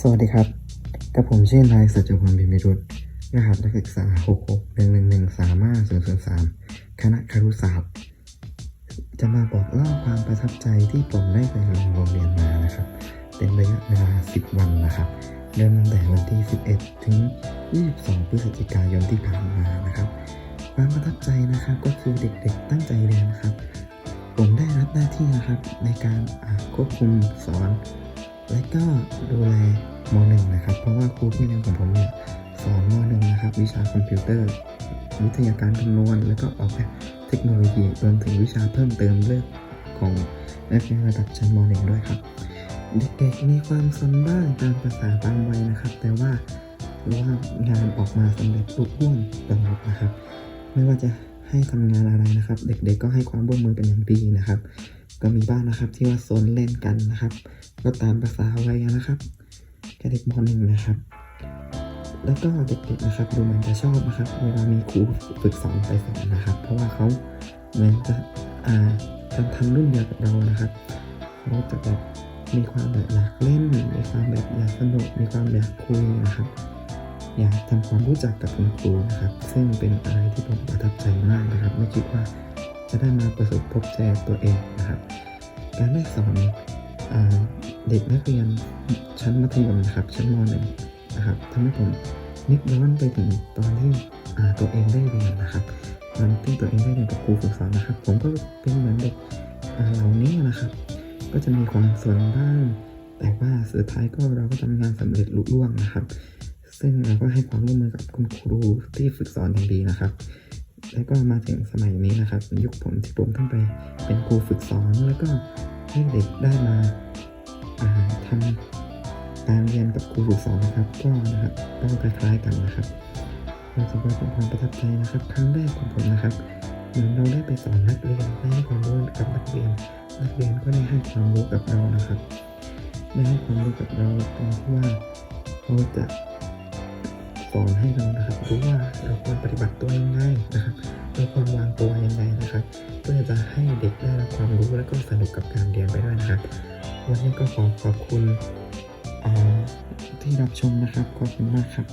สวัสดีครับ กับผมชื่อนายสัจพรบิมิรุตรหัสนักศึกษา 6 6 1 1 1 3 5 0 0 3 คณะครุศาสตร์ จะมาบอกเล่าความประทับใจที่ผมได้ไปลงโรงเรียนมานะครับ เป็นระยะเวลา 10 วันนะครับ เริ่มตั้งแต่วันที่ 11 ถึง 22 พฤศจิกายนที่ผ่านมานะครับ ความประทับใจนะครับก็คือเด็กๆตั้งใจเรียนนะครับ ผมได้รับหน้าที่นะครับในการควบคุมสอน และก็ดูแลม .1 นะครับ เพราะว่าครูพี่เลี้ยงของผมเนี่ยสอนม .1 นะครับ วิชาคอมพิวเตอร์ วิทยาการคำนวณ แล้วก็ออกแบบเทคโนโลยีรวมถึงวิชาเพิ่มเติมเรื่องของนักเรียนระดับชั้นม .1 ด้วยครับ เด็กๆมีความสนบ้างตามภาษาตามวัยนะครับ แต่ว่าว่างานออกมาสำเร็จลุล่วงตลอดนะครับ ไม่ว่าจะ ให้ทำงานอะไรนะครับ เด็กๆก็ให้ความร่วมมือเป็นอย่างดีนะครับ ก็มีบ้างนะครับที่ว่าโซนเล่นกันนะครับ ก็ตามภาษาวัยนะครับแค่เด็กมหนึ่งนะครับ แล้วก็เด็กๆนะครับ ดูเหมือนจะชอบนะครับ เวลามีครูฝึกสอนไปสอนนะครับ เพราะว่าเขาเหมือนจะอ่าการทำรุ่นเดียวกับเรานะครับเขาจะแบบมีความแบบอยากเล่น มีความแบบอยากสนุก มีความอยากคุยนะครับ อยากทำความรู้จักกับคุณครูนะครับ ซึ่งเป็นอะไรที่ผมประทับใจมาก คิดว่าจะได้มาประสบพบเจอตัวเองนะครับ การได้สอนเด็กนักเรียนชั้นมัธยมนะครับ ชั้นม .1 นะครับทำให้ผมนึกย้อนไปถึงตอนที่ตัวเองได้เรียนนะครับตอนที่ตัวเองได้เรียนกับครูฝึกสอนนะครับ ผมก็เป็นเหมือนเด็กเหล่านี้นะครับ ก็จะมีความส่วนบ้าง แต่ว่าสุดท้ายก็เราก็ทำงานสำเร็จลุล่วงนะครับ ซึ่งเราก็ให้ความร่วมมือกับคุณครูที่ฝึกสอนอย่างดีนะครับ แล้วก็มาถึงสมัยนี้นะครับยุคผมที่ผมต้องไปเป็นครูฝึกสอนแล้วก็ให้เด็กได้มาาทำการเรียนกับครูฝึกสอนนะครับ ก็นะครับก็คล้ายๆกันนะครับเราจะว่าเป็นความประทับใจนะครับครั้งแรกของผมนะครับเหมือนเราได้ไปสอนนักเรียนได้ให้ความรู้กับนักเรียน นักเรียนก็ได้ให้ความรู้กับเรานะครับได้ให้ความรู้กับเราตรงที่ว่าเขาจะ สอนให้เรานะครับรู้ว่าเราควรปฏิบัติตัวยังไงนะครับเราควรวางตัวยังไงนะครับเพื่อจะให้เด็กได้รับความรู้และก็สนุกกับการเรียนไปด้วยนะครับวันนี้ก็ขอขอบคุณที่รับชมนะครับขอบคุณมากครับ